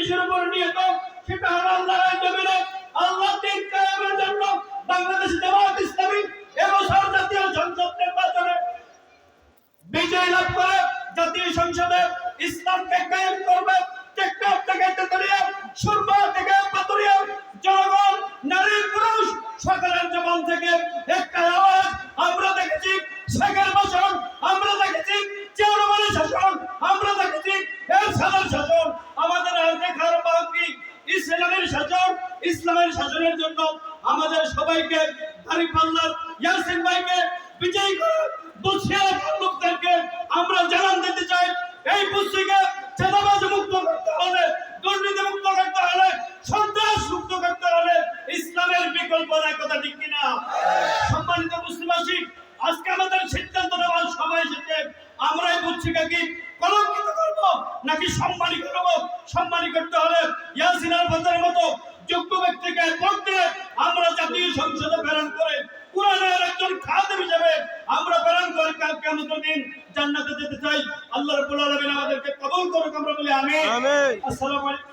জিনিসের উপর নিহত, সেটা হলো আল্লাহর জমিনে আল্লাহ দিন কায়েমের জন্য বাংলাদেশ জামাত ইসলামী এবছর জাতীয় সংসদ নির্বাচনে বিজয় লাভ করে জাতীয় সংসদে ইসলামকে কায়েম করবে। থেকে তেতুলিয়া, সুরমা থেকে পাতুরিয়া, জনগণ, নারী, পুরুষ, সকলের জীবন থেকে একটা আওয়াজ আমরা দেখেছি, শেখের বছর আমরা দেখেছি, চেয়ারম্যানের শাসন আমরা দেখেছি এর সাধারণ শাসন আমাদের আর দেখার বাকি ইসলামের শাসন ইসলামের শাসনের জন্য আমাদের সবাইকে ইয়াসিন ভাইকে বিজয়ী লোকদেরকে আমরা জানান দিতে চাই। এই মুক্ত করতে দুর্নীতি মুক্ত করতে সন্ত্রাস মুক্ত করতে ইসলামের বিকল্প নাই কথা ঠিক কিনা? সম্মানিত আজকে আমাদের সিদ্ধান্ত নেওয়ার সময় এসেছে। আমরা এই কি কলঙ্কিত করব নাকি সম্মানী করব? সম্মানী করতে হলে ইয়াসিন আলফাতের মতো যোগ্য পড়তে আমরা জাতীয় সংসদে প্রেরণ করে কোরআনের একজন খাদেম হিসেবে আমরা প্রেরণ করে। কালকে কেমন দিন জান্নাতে যেতে চাই। আল্লাহ রাব্বুল আলামিন আমাদেরকে কবুল করুক আমরা বলি আমিন। আসসালামু আলাইকুম।